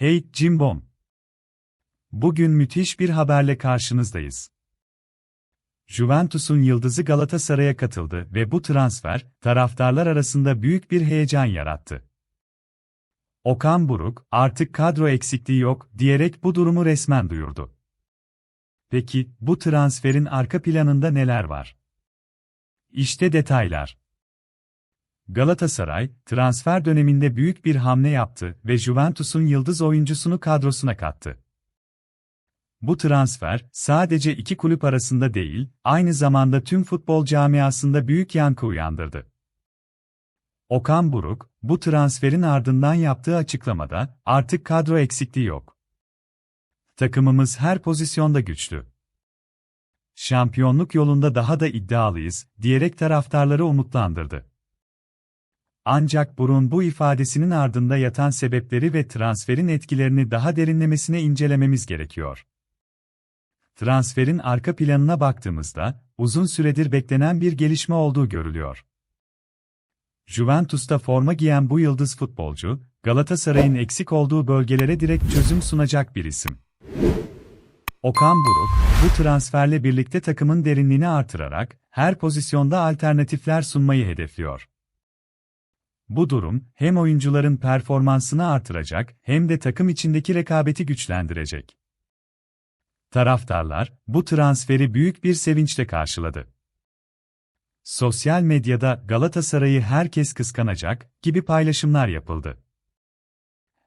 Hey Cimbom. Bugün müthiş bir haberle karşınızdayız. Juventus'un yıldızı Galatasaray'a katıldı ve bu transfer, taraftarlar arasında büyük bir heyecan yarattı. Okan Buruk, artık kadro eksikliği yok, diyerek bu durumu resmen duyurdu. Peki, bu transferin arka planında neler var? İşte detaylar. Galatasaray, transfer döneminde büyük bir hamle yaptı ve Juventus'un yıldız oyuncusunu kadrosuna kattı. Bu transfer, sadece iki kulüp arasında değil, aynı zamanda tüm futbol camiasında büyük yankı uyandırdı. Okan Buruk, bu transferin ardından yaptığı açıklamada, artık kadro eksikliği yok. Takımımız her pozisyonda güçlü. Şampiyonluk yolunda daha da iddialıyız, diyerek taraftarları umutlandırdı. Ancak Burun bu ifadesinin ardında yatan sebepleri ve transferin etkilerini daha derinlemesine incelememiz gerekiyor. Transferin arka planına baktığımızda, uzun süredir beklenen bir gelişme olduğu görülüyor. Juventus'ta forma giyen bu yıldız futbolcu, Galatasaray'ın eksik olduğu bölgelere direkt çözüm sunacak bir isim. Okan Buruk, bu transferle birlikte takımın derinliğini artırarak, her pozisyonda alternatifler sunmayı hedefliyor. Bu durum, hem oyuncuların performansını artıracak, hem de takım içindeki rekabeti güçlendirecek. Taraftarlar, bu transferi büyük bir sevinçle karşıladı. Sosyal medyada Galatasaray'ı herkes kıskanacak gibi paylaşımlar yapıldı.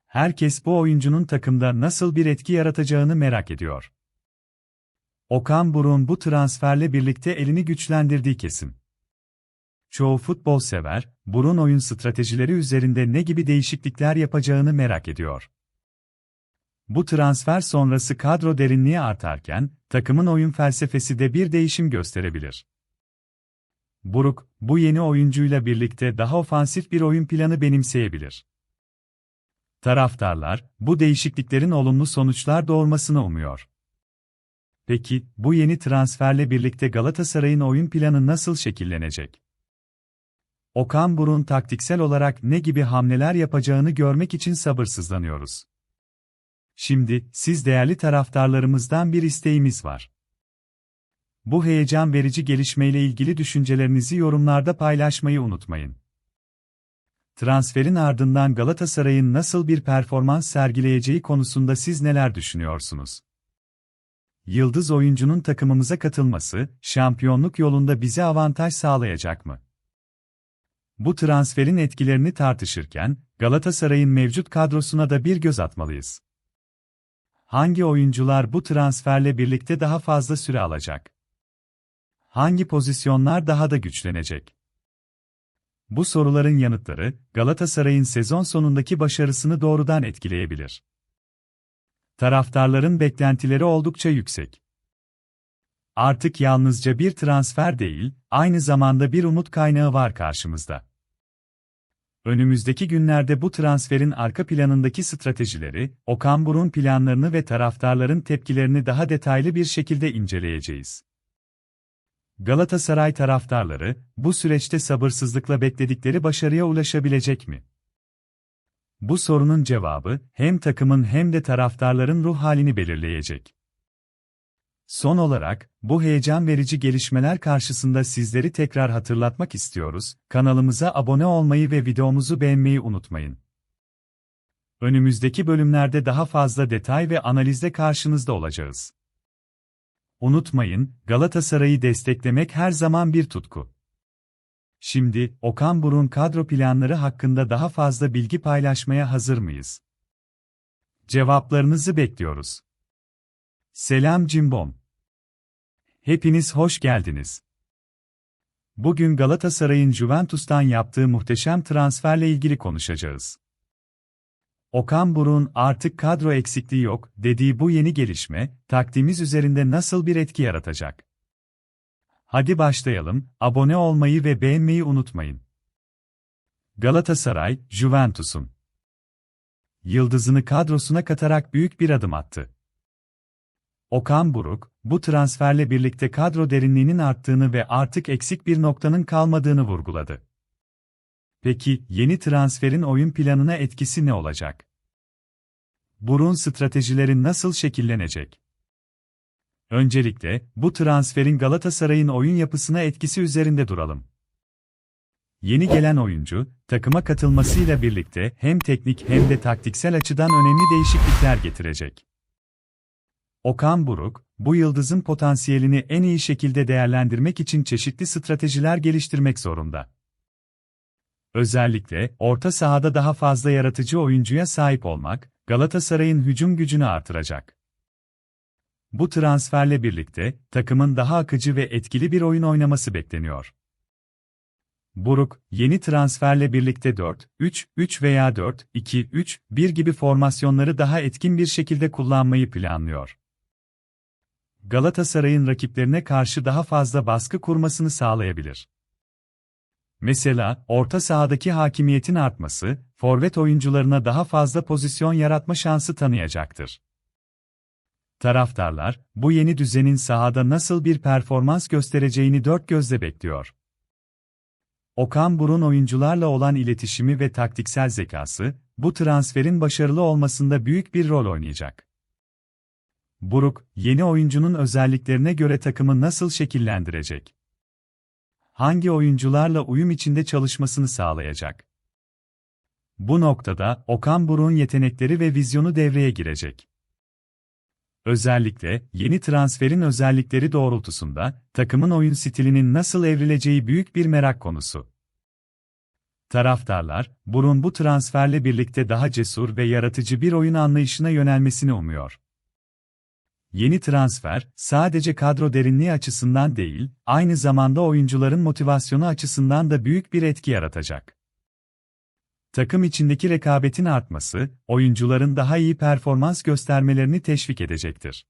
Herkes bu oyuncunun takımda nasıl bir etki yaratacağını merak ediyor. Okan Buruk'un bu transferle birlikte elini güçlendirdiği kesim. Çoğu futbol sever, Burun oyun stratejileri üzerinde ne gibi değişiklikler yapacağını merak ediyor. Bu transfer sonrası kadro derinliği artarken, takımın oyun felsefesi de bir değişim gösterebilir. Buruk, bu yeni oyuncuyla birlikte daha ofansif bir oyun planı benimseyebilir. Taraftarlar, bu değişikliklerin olumlu sonuçlar doğurmasını umuyor. Peki, bu yeni transferle birlikte Galatasaray'ın oyun planı nasıl şekillenecek? Okan Burun taktiksel olarak ne gibi hamleler yapacağını görmek için sabırsızlanıyoruz. Şimdi, siz değerli taraftarlarımızdan bir isteğimiz var. Bu heyecan verici gelişmeyle ilgili düşüncelerinizi yorumlarda paylaşmayı unutmayın. Transferin ardından Galatasaray'ın nasıl bir performans sergileyeceği konusunda siz neler düşünüyorsunuz? Yıldız oyuncunun takımımıza katılması, şampiyonluk yolunda bize avantaj sağlayacak mı? Bu transferin etkilerini tartışırken, Galatasaray'ın mevcut kadrosuna da bir göz atmalıyız. Hangi oyuncular bu transferle birlikte daha fazla süre alacak? Hangi pozisyonlar daha da güçlenecek? Bu soruların yanıtları, Galatasaray'ın sezon sonundaki başarısını doğrudan etkileyebilir. Taraftarların beklentileri oldukça yüksek. Artık yalnızca bir transfer değil, aynı zamanda bir umut kaynağı var karşımızda. Önümüzdeki günlerde bu transferin arka planındaki stratejileri, Okan Burun planlarını ve taraftarların tepkilerini daha detaylı bir şekilde inceleyeceğiz. Galatasaray taraftarları, bu süreçte sabırsızlıkla bekledikleri başarıya ulaşabilecek mi? Bu sorunun cevabı, hem takımın hem de taraftarların ruh halini belirleyecek. Son olarak, bu heyecan verici gelişmeler karşısında sizleri tekrar hatırlatmak istiyoruz, kanalımıza abone olmayı ve videomuzu beğenmeyi unutmayın. Önümüzdeki bölümlerde daha fazla detay ve analizle karşınızda olacağız. Unutmayın, Galatasaray'ı desteklemek her zaman bir tutku. Şimdi, Okan Burun kadro planları hakkında daha fazla bilgi paylaşmaya hazır mıyız? Cevaplarınızı bekliyoruz. Selam Cimbom. Hepiniz hoş geldiniz. Bugün Galatasaray'ın Juventus'tan yaptığı muhteşem transferle ilgili konuşacağız. Okan Buruk'un artık kadro eksikliği yok dediği bu yeni gelişme, taktiğimiz üzerinde nasıl bir etki yaratacak? Hadi başlayalım, abone olmayı ve beğenmeyi unutmayın. Galatasaray, Juventus'un yıldızını kadrosuna katarak büyük bir adım attı. Okan Buruk, bu transferle birlikte kadro derinliğinin arttığını ve artık eksik bir noktanın kalmadığını vurguladı. Peki, yeni transferin oyun planına etkisi ne olacak? Burun stratejileri nasıl şekillenecek? Öncelikle, bu transferin Galatasaray'ın oyun yapısına etkisi üzerinde duralım. Yeni gelen oyuncu, takıma katılmasıyla birlikte hem teknik hem de taktiksel açıdan önemli değişiklikler getirecek. Okan Buruk, bu yıldızın potansiyelini en iyi şekilde değerlendirmek için çeşitli stratejiler geliştirmek zorunda. Özellikle, orta sahada daha fazla yaratıcı oyuncuya sahip olmak, Galatasaray'ın hücum gücünü artıracak. Bu transferle birlikte, takımın daha akıcı ve etkili bir oyun oynaması bekleniyor. Buruk, yeni transferle birlikte 4-3-3 veya 4-2-3-1 gibi formasyonları daha etkin bir şekilde kullanmayı planlıyor. Galatasaray'ın rakiplerine karşı daha fazla baskı kurmasını sağlayabilir. Mesela, orta sahadaki hakimiyetin artması, forvet oyuncularına daha fazla pozisyon yaratma şansı tanıyacaktır. Taraftarlar, bu yeni düzenin sahada nasıl bir performans göstereceğini dört gözle bekliyor. Okan Burun oyuncularla olan iletişimi ve taktiksel zekası, bu transferin başarılı olmasında büyük bir rol oynayacak. Buruk, yeni oyuncunun özelliklerine göre takımı nasıl şekillendirecek? Hangi oyuncularla uyum içinde çalışmasını sağlayacak? Bu noktada Okan Buruk'un yetenekleri ve vizyonu devreye girecek. Özellikle, yeni transferin özellikleri doğrultusunda, takımın oyun stilinin nasıl evrileceği büyük bir merak konusu. Taraftarlar, Burun bu transferle birlikte daha cesur ve yaratıcı bir oyun anlayışına yönelmesini umuyor. Yeni transfer, sadece kadro derinliği açısından değil, aynı zamanda oyuncuların motivasyonu açısından da büyük bir etki yaratacak. Takım içindeki rekabetin artması, oyuncuların daha iyi performans göstermelerini teşvik edecektir.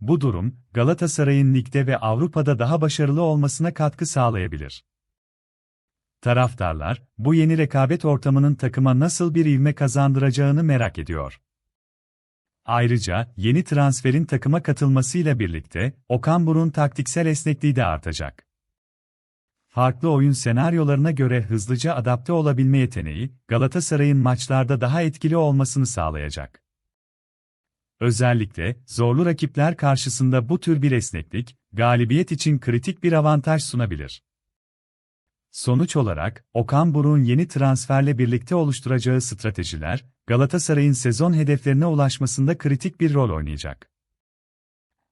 Bu durum, Galatasaray'ın ligde ve Avrupa'da daha başarılı olmasına katkı sağlayabilir. Taraftarlar, bu yeni rekabet ortamının takıma nasıl bir ivme kazandıracağını merak ediyor. Ayrıca, yeni transferin takıma katılmasıyla birlikte, Okan Buruk'un taktiksel esnekliği de artacak. Farklı oyun senaryolarına göre hızlıca adapte olabilme yeteneği, Galatasaray'ın maçlarda daha etkili olmasını sağlayacak. Özellikle, zorlu rakipler karşısında bu tür bir esneklik, galibiyet için kritik bir avantaj sunabilir. Sonuç olarak, Okan Buruk'un yeni transferle birlikte oluşturacağı stratejiler, Galatasaray'ın sezon hedeflerine ulaşmasında kritik bir rol oynayacak.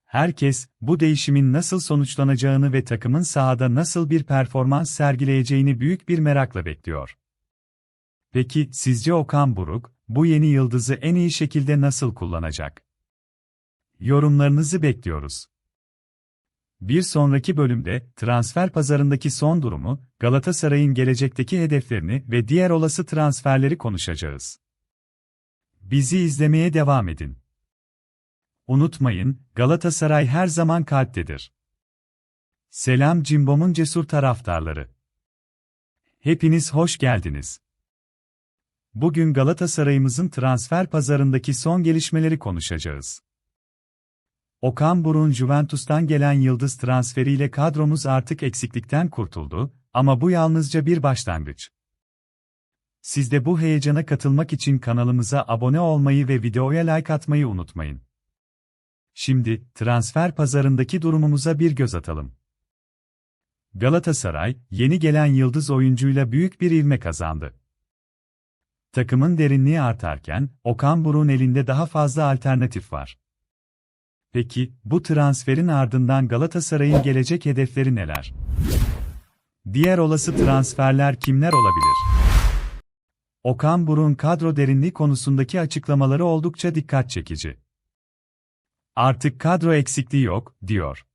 Herkes, bu değişimin nasıl sonuçlanacağını ve takımın sahada nasıl bir performans sergileyeceğini büyük bir merakla bekliyor. Peki, sizce Okan Buruk, bu yeni yıldızı en iyi şekilde nasıl kullanacak? Yorumlarınızı bekliyoruz. Bir sonraki bölümde, transfer pazarındaki son durumu, Galatasaray'ın gelecekteki hedeflerini ve diğer olası transferleri konuşacağız. Bizi izlemeye devam edin. Unutmayın, Galatasaray her zaman kalptedir. Selam Cimbom'un cesur taraftarları. Hepiniz hoş geldiniz. Bugün Galatasaray'ımızın transfer pazarındaki son gelişmeleri konuşacağız. Okan Buruk'un Juventus'tan gelen yıldız transferiyle kadromuz artık eksiklikten kurtuldu ama bu yalnızca bir başlangıç. Siz de bu heyecana katılmak için kanalımıza abone olmayı ve videoya like atmayı unutmayın. Şimdi, transfer pazarındaki durumumuza bir göz atalım. Galatasaray, yeni gelen yıldız oyuncuyla büyük bir ivme kazandı. Takımın derinliği artarken, Okan Buruk'un elinde daha fazla alternatif var. Peki, bu transferin ardından Galatasaray'ın gelecek hedefleri neler? Diğer olası transferler kimler olabilir? Okan Buruk'un kadro derinliği konusundaki açıklamaları oldukça dikkat çekici. Artık kadro eksikliği yok, diyor.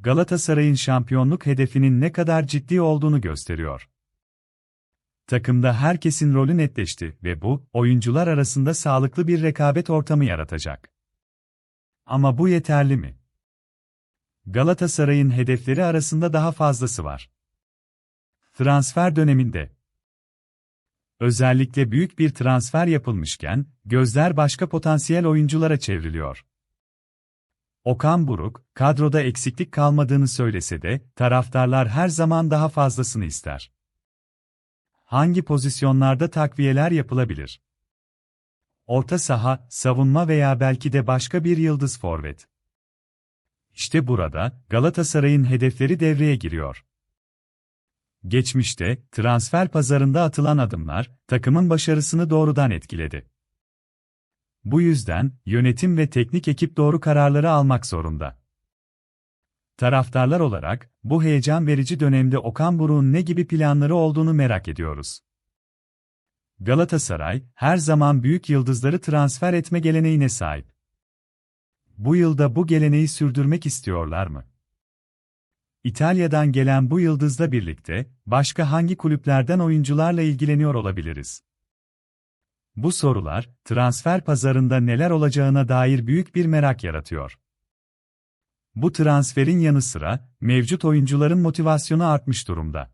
Galatasaray'ın şampiyonluk hedefinin ne kadar ciddi olduğunu gösteriyor. Takımda herkesin rolü netleşti ve bu, oyuncular arasında sağlıklı bir rekabet ortamı yaratacak. Ama bu yeterli mi? Galatasaray'ın hedefleri arasında daha fazlası var. Transfer döneminde Özellikle büyük bir transfer yapılmışken, gözler başka potansiyel oyunculara çevriliyor. Okan Buruk, kadroda eksiklik kalmadığını söylese de, taraftarlar her zaman daha fazlasını ister. Hangi pozisyonlarda takviyeler yapılabilir? Orta saha, savunma veya belki de başka bir yıldız forvet. İşte burada Galatasaray'ın hedefleri devreye giriyor. Geçmişte transfer pazarında atılan adımlar takımın başarısını doğrudan etkiledi. Bu yüzden yönetim ve teknik ekip doğru kararları almak zorunda. Taraftarlar olarak bu heyecan verici dönemde Okan Buruk'un ne gibi planları olduğunu merak ediyoruz. Galatasaray her zaman büyük yıldızları transfer etme geleneğine sahip. Bu yılda bu geleneği sürdürmek istiyorlar mı? İtalya'dan gelen bu yıldızla birlikte başka hangi kulüplerden oyuncularla ilgileniyor olabiliriz? Bu sorular transfer pazarında neler olacağına dair büyük bir merak yaratıyor. Bu transferin yanı sıra mevcut oyuncuların motivasyonu artmış durumda.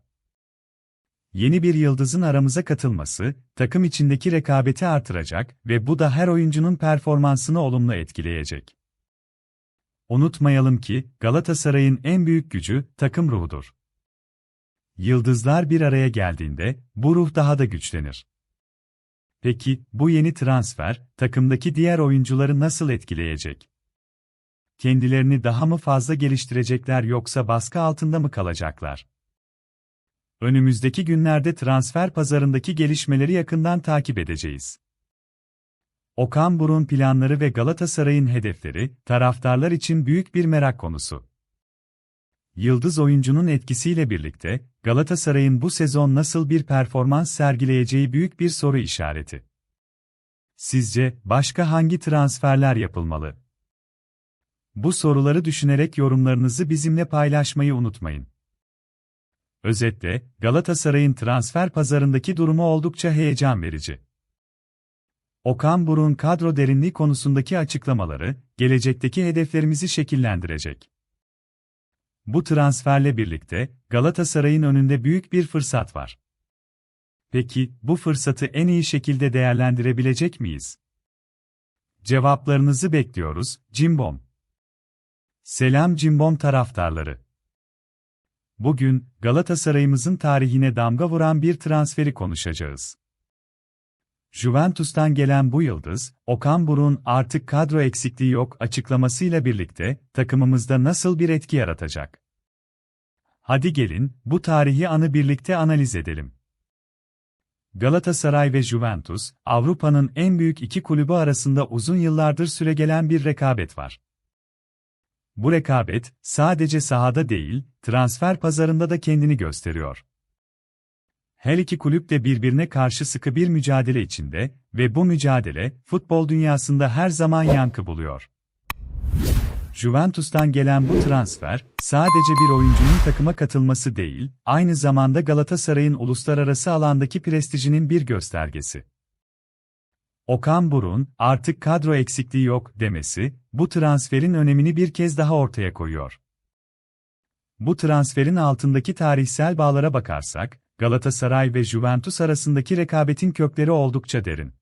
Yeni bir yıldızın aramıza katılması takım içindeki rekabeti artıracak ve bu da her oyuncunun performansını olumlu etkileyecek. Unutmayalım ki Galatasaray'ın en büyük gücü takım ruhudur. Yıldızlar bir araya geldiğinde bu ruh daha da güçlenir. Peki bu yeni transfer takımdaki diğer oyuncuları nasıl etkileyecek? Kendilerini daha mı fazla geliştirecekler yoksa baskı altında mı kalacaklar? Önümüzdeki günlerde transfer pazarındaki gelişmeleri yakından takip edeceğiz. Okan Burun planları ve Galatasaray'ın hedefleri, taraftarlar için büyük bir merak konusu. Yıldız oyuncunun etkisiyle birlikte, Galatasaray'ın bu sezon nasıl bir performans sergileyeceği büyük bir soru işareti. Sizce, başka hangi transferler yapılmalı? Bu soruları düşünerek yorumlarınızı bizimle paylaşmayı unutmayın. Özetle, Galatasaray'ın transfer pazarındaki durumu oldukça heyecan verici. Okan Buruk'un kadro derinliği konusundaki açıklamaları, gelecekteki hedeflerimizi şekillendirecek. Bu transferle birlikte, Galatasaray'ın önünde büyük bir fırsat var. Peki, bu fırsatı en iyi şekilde değerlendirebilecek miyiz? Cevaplarınızı bekliyoruz, Cimbom. Selam Cimbom taraftarları. Bugün, Galatasaray'ımızın tarihine damga vuran bir transferi konuşacağız. Juventus'tan gelen bu yıldız, Okan Buruk'un artık kadro eksikliği yok açıklamasıyla birlikte takımımızda nasıl bir etki yaratacak? Hadi gelin bu tarihi anı birlikte analiz edelim. Galatasaray ve Juventus, Avrupa'nın en büyük iki kulübü arasında uzun yıllardır süregelen bir rekabet var. Bu rekabet sadece sahada değil, transfer pazarında da kendini gösteriyor. Her iki kulüp de birbirine karşı sıkı bir mücadele içinde ve bu mücadele futbol dünyasında her zaman yankı buluyor. Juventus'tan gelen bu transfer, sadece bir oyuncunun takıma katılması değil, aynı zamanda Galatasaray'ın uluslararası alandaki prestijinin bir göstergesi. Okan Burun, artık kadro eksikliği yok demesi, bu transferin önemini bir kez daha ortaya koyuyor. Bu transferin altındaki tarihsel bağlara bakarsak, Galatasaray ve Juventus arasındaki rekabetin kökleri oldukça derin.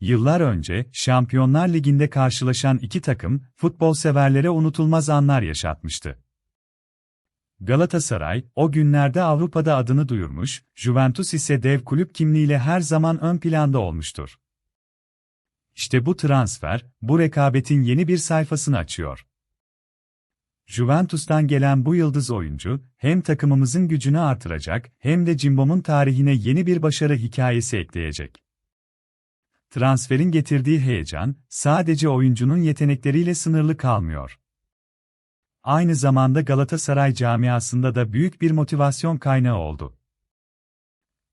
Yıllar önce Şampiyonlar Ligi'nde karşılaşan iki takım, futbol severlere unutulmaz anlar yaşatmıştı. Galatasaray, o günlerde Avrupa'da adını duyurmuş, Juventus ise dev kulüp kimliğiyle her zaman ön planda olmuştur. İşte bu transfer, bu rekabetin yeni bir sayfasını açıyor. Juventus'tan gelen bu yıldız oyuncu, hem takımımızın gücünü artıracak, hem de Cimbom'un tarihine yeni bir başarı hikayesi ekleyecek. Transferin getirdiği heyecan, sadece oyuncunun yetenekleriyle sınırlı kalmıyor. Aynı zamanda Galatasaray camiasında da büyük bir motivasyon kaynağı oldu.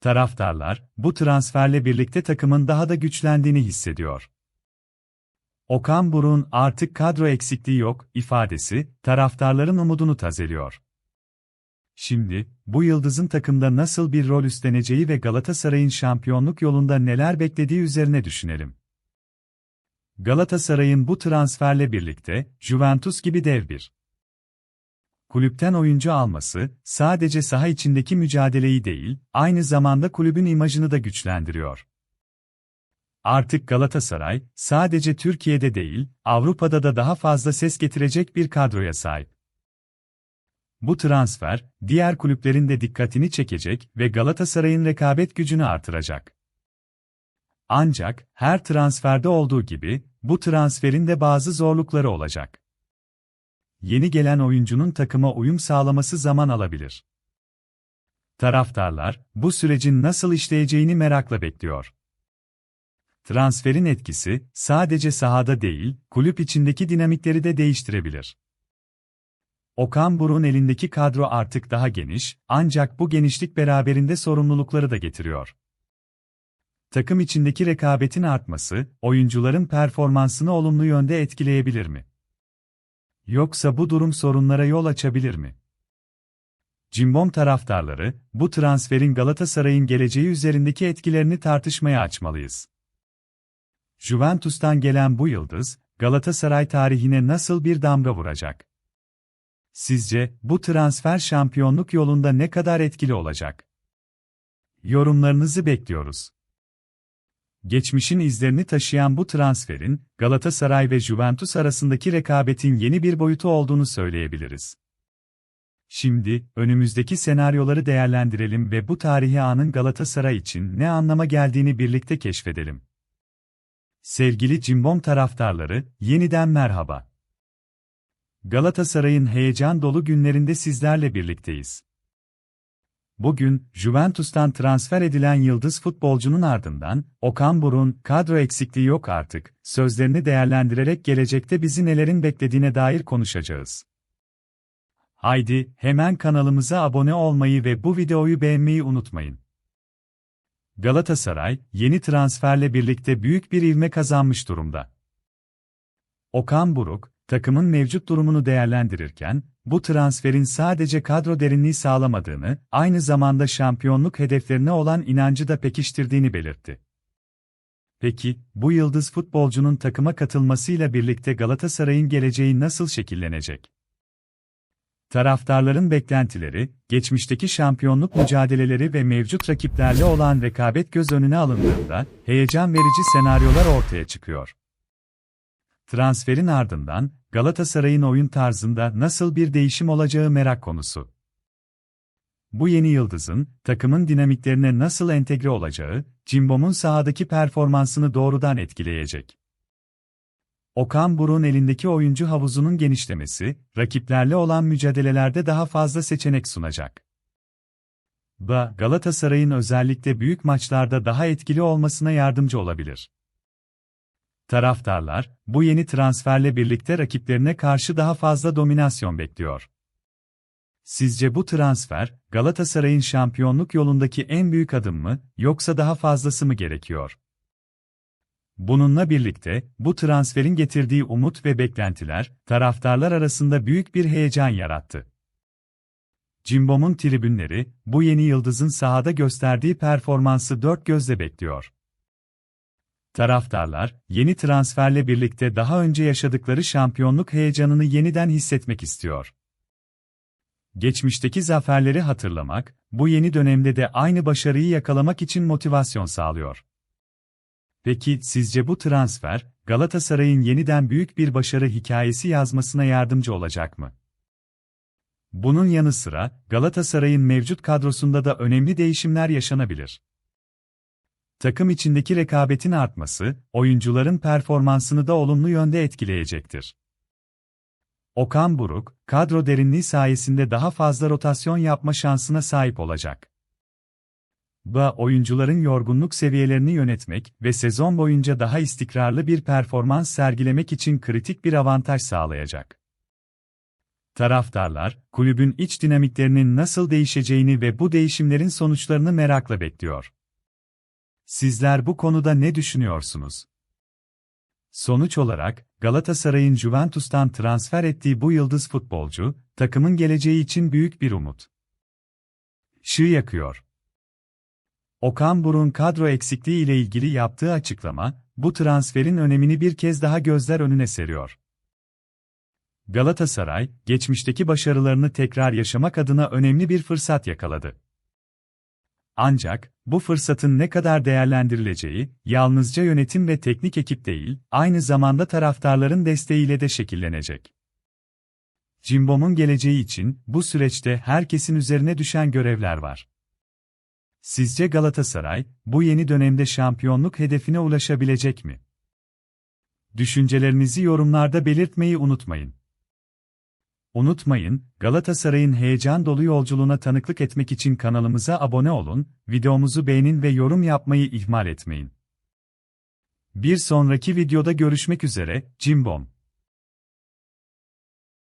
Taraftarlar, bu transferle birlikte takımın daha da güçlendiğini hissediyor. Okan Buruk'un artık kadro eksikliği yok ifadesi taraftarların umudunu tazeliyor. Şimdi, bu yıldızın takımda nasıl bir rol üstleneceği ve Galatasaray'ın şampiyonluk yolunda neler beklediği üzerine düşünelim. Galatasaray'ın bu transferle birlikte, Juventus gibi dev bir kulüpten oyuncu alması, sadece saha içindeki mücadeleyi değil, aynı zamanda kulübün imajını da güçlendiriyor. Artık Galatasaray, sadece Türkiye'de değil, Avrupa'da da daha fazla ses getirecek bir kadroya sahip. Bu transfer, diğer kulüplerin de dikkatini çekecek ve Galatasaray'ın rekabet gücünü artıracak. Ancak, her transferde olduğu gibi, bu transferin de bazı zorlukları olacak. Yeni gelen oyuncunun takıma uyum sağlaması zaman alabilir. Taraftarlar, bu sürecin nasıl işleyeceğini merakla bekliyor. Transferin etkisi, sadece sahada değil, kulüp içindeki dinamikleri de değiştirebilir. Okan Buruk'un elindeki kadro artık daha geniş, ancak bu genişlik beraberinde sorumlulukları da getiriyor. Takım içindeki rekabetin artması, oyuncuların performansını olumlu yönde etkileyebilir mi? Yoksa bu durum sorunlara yol açabilir mi? Cimbom taraftarları, bu transferin Galatasaray'ın geleceği üzerindeki etkilerini tartışmaya açmalıyız. Juventus'tan gelen bu yıldız, Galatasaray tarihine nasıl bir damga vuracak? Sizce bu transfer şampiyonluk yolunda ne kadar etkili olacak? Yorumlarınızı bekliyoruz. Geçmişin izlerini taşıyan bu transferin, Galatasaray ve Juventus arasındaki rekabetin yeni bir boyutu olduğunu söyleyebiliriz. Şimdi, önümüzdeki senaryoları değerlendirelim ve bu tarihi anın Galatasaray için ne anlama geldiğini birlikte keşfedelim. Sevgili Cimbom taraftarları, yeniden merhaba. Galatasaray'ın heyecan dolu günlerinde sizlerle birlikteyiz. Bugün, Juventus'tan transfer edilen yıldız futbolcunun ardından, Okan Buruk'un kadro eksikliği yok artık, sözlerini değerlendirerek gelecekte bizi nelerin beklediğine dair konuşacağız. Haydi, hemen kanalımıza abone olmayı ve bu videoyu beğenmeyi unutmayın. Galatasaray, yeni transferle birlikte büyük bir ivme kazanmış durumda. Okan Buruk, takımın mevcut durumunu değerlendirirken, bu transferin sadece kadro derinliği sağlamadığını, aynı zamanda şampiyonluk hedeflerine olan inancı da pekiştirdiğini belirtti. Peki, bu yıldız futbolcunun takıma katılmasıyla birlikte Galatasaray'ın geleceği nasıl şekillenecek? Taraftarların beklentileri, geçmişteki şampiyonluk mücadeleleri ve mevcut rakiplerle olan rekabet göz önüne alındığında, heyecan verici senaryolar ortaya çıkıyor. Transferin ardından, Galatasaray'ın oyun tarzında nasıl bir değişim olacağı merak konusu. Bu yeni yıldızın, takımın dinamiklerine nasıl entegre olacağı, Cimbom'un sahadaki performansını doğrudan etkileyecek. Okan Buruk'un elindeki oyuncu havuzunun genişlemesi, rakiplerle olan mücadelelerde daha fazla seçenek sunacak. Da, Galatasaray'ın özellikle büyük maçlarda daha etkili olmasına yardımcı olabilir. Taraftarlar, bu yeni transferle birlikte rakiplerine karşı daha fazla dominasyon bekliyor. Sizce bu transfer, Galatasaray'ın şampiyonluk yolundaki en büyük adım mı, yoksa daha fazlası mı gerekiyor? Bununla birlikte, bu transferin getirdiği umut ve beklentiler, taraftarlar arasında büyük bir heyecan yarattı. Cimbom'un tribünleri, bu yeni yıldızın sahada gösterdiği performansı dört gözle bekliyor. Taraftarlar, yeni transferle birlikte daha önce yaşadıkları şampiyonluk heyecanını yeniden hissetmek istiyor. Geçmişteki zaferleri hatırlamak, bu yeni dönemde de aynı başarıyı yakalamak için motivasyon sağlıyor. Peki sizce bu transfer, Galatasaray'ın yeniden büyük bir başarı hikayesi yazmasına yardımcı olacak mı? Bunun yanı sıra, Galatasaray'ın mevcut kadrosunda da önemli değişimler yaşanabilir. Takım içindeki rekabetin artması, oyuncuların performansını da olumlu yönde etkileyecektir. Okan Buruk, kadro derinliği sayesinde daha fazla rotasyon yapma şansına sahip olacak. Bu, oyuncuların yorgunluk seviyelerini yönetmek ve sezon boyunca daha istikrarlı bir performans sergilemek için kritik bir avantaj sağlayacak. Taraftarlar, kulübün iç dinamiklerinin nasıl değişeceğini ve bu değişimlerin sonuçlarını merakla bekliyor. Sizler bu konuda ne düşünüyorsunuz? Sonuç olarak, Galatasaray'ın Juventus'tan transfer ettiği bu yıldız futbolcu, takımın geleceği için büyük bir umut. Şığı yakıyor. Okan Buruk'un kadro eksikliği ile ilgili yaptığı açıklama, bu transferin önemini bir kez daha gözler önüne seriyor. Galatasaray, geçmişteki başarılarını tekrar yaşamak adına önemli bir fırsat yakaladı. Ancak, bu fırsatın ne kadar değerlendirileceği, yalnızca yönetim ve teknik ekip değil, aynı zamanda taraftarların desteğiyle de şekillenecek. Cimbom'un geleceği için, bu süreçte herkesin üzerine düşen görevler var. Sizce Galatasaray, bu yeni dönemde şampiyonluk hedefine ulaşabilecek mi? Düşüncelerinizi yorumlarda belirtmeyi unutmayın. Unutmayın, Galatasaray'ın heyecan dolu yolculuğuna tanıklık etmek için kanalımıza abone olun, videomuzu beğenin ve yorum yapmayı ihmal etmeyin. Bir sonraki videoda görüşmek üzere, Cimbom.